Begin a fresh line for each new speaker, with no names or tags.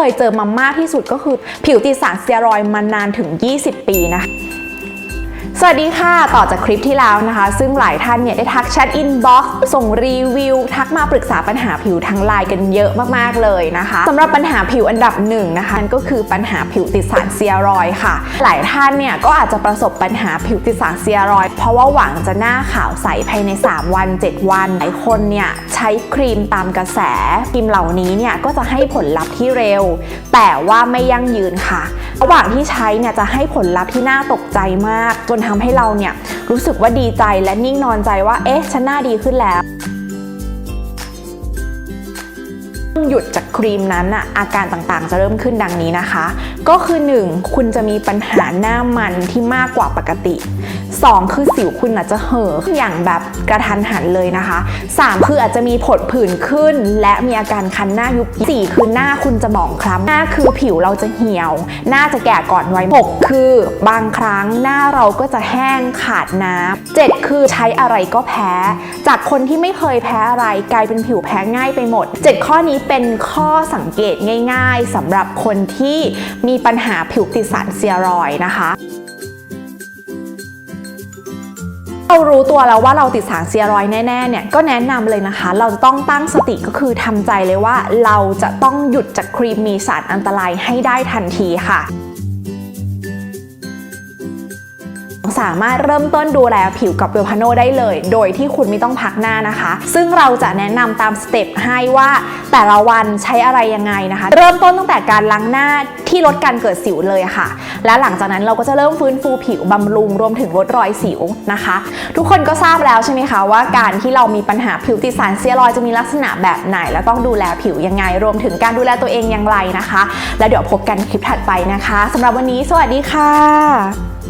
เคยเจอมาม่าที่สุดก็คือผิวติดสารสเตียรอยมานานถึง 20 ปีนะคะ สวัสดีค่ะ ต่อจากคลิปที่แล้วนะคะ ซึ่งหลายท่านเนี่ยได้ทักแชทอินบ็อกซ์ส่งรีวิว ทักมาปรึกษาปัญหาผิวทางไลน์กันเยอะมากๆเลยนะคะสำหรับปัญหาผิวอันดับหนึ่งนะคะนั่นก็คือปัญหาผิวติดสารเซียรอยค่ะ หลายท่านเนี่ยก็อาจจะประสบปัญหาผิวติดสารเซียรอย เพราะว่าหวังจะหน้าขาวใสภายใน 3 วัน 7 วัน หลายคนเนี่ยใช้ครีมตามกระแสครีมเหล่านี้เนี่ยก็จะให้ผลลัพธ์ที่เร็ว แต่ว่าไม่ยั่งยืนค่ะ ระหว่างที่ใช้เนี่ยจะให้ผลลัพธ์ที่น่าตกใจมาก จนทำให้เราเนี่ยรู้สึกว่าดีใจและนิ่งนอนใจว่าเอ๊ะฉันหน้าดีขึ้นแล้ว หยุดจากครีมนั้นอะอาการต่างๆ จะเริ่มขึ้นดังนี้นะคะ ก็คือ 1. คุณจะมีปัญหาหน้ามันที่มากกว่าปกติ 2. คือสิวคุณอาจจะเห่ออย่างแบบกระทันหันเลยนะคะ 3. คืออาจจะมีผดผื่นขึ้น และมีอาการคันหน้ายุบสี่คือหน้าคุณจะหมองคล้ำห้าคือผิวเราจะเหี่ยว หน้าจะแก่ก่อนวัยหกคือบางครั้งหน้าเราก็จะแห้งขาดน้ำเจ็ดคือใช้อะไรก็แพ้ จากคนที่ไม่เคยแพ้อะไรกลายเป็นผิวแพ้ง่ายไปหมด 7 ข้อนี้เป็นข้อสังเกตง่าย ๆสำหรับคนที่มีปัญหาผิวติดสารเซียรอยนะคะเรารู้ตัวแล้วว่าเราติดสารเซียรอยแน่ๆเนี่ยก็แนะนำเลยนะคะ เราจะต้องตั้งสติก็คือทำใจเลยว่า เราจะต้องหยุดจากครีมมีสารอันตรายให้ได้ทันทีค่ะ สามารถเริ่มต้นดูแลผิวกับเวลพาโนได้เลย โดยที่คุณไม่ต้องพักหน้านะคะ ซึ่งเราจะแนะนำตามสเต็ปให้ว่าแต่ละวันใช้อะไรยังไงนะคะ เริ่มต้นตั้งแต่การล้างหน้าที่ลดการเกิดสิวเลยค่ะ และหลังจากนั้นเราก็จะเริ่มฟื้นฟูผิวบำรุงรวมถึงลดรอยสิวนะคะ ทุกคนก็ทราบแล้วใช่ไหมคะว่าการที่เรามีปัญหาผิวติดสารเซียรอยจะมีลักษณะแบบไหน และต้องดูแลผิวยังไง รวมถึงการดูแลตัวเองอย่างไรนะคะ แล้วเดี๋ยวพบกันคลิปถัดไปนะคะสำหรับวันนี้ สวัสดีค่ะ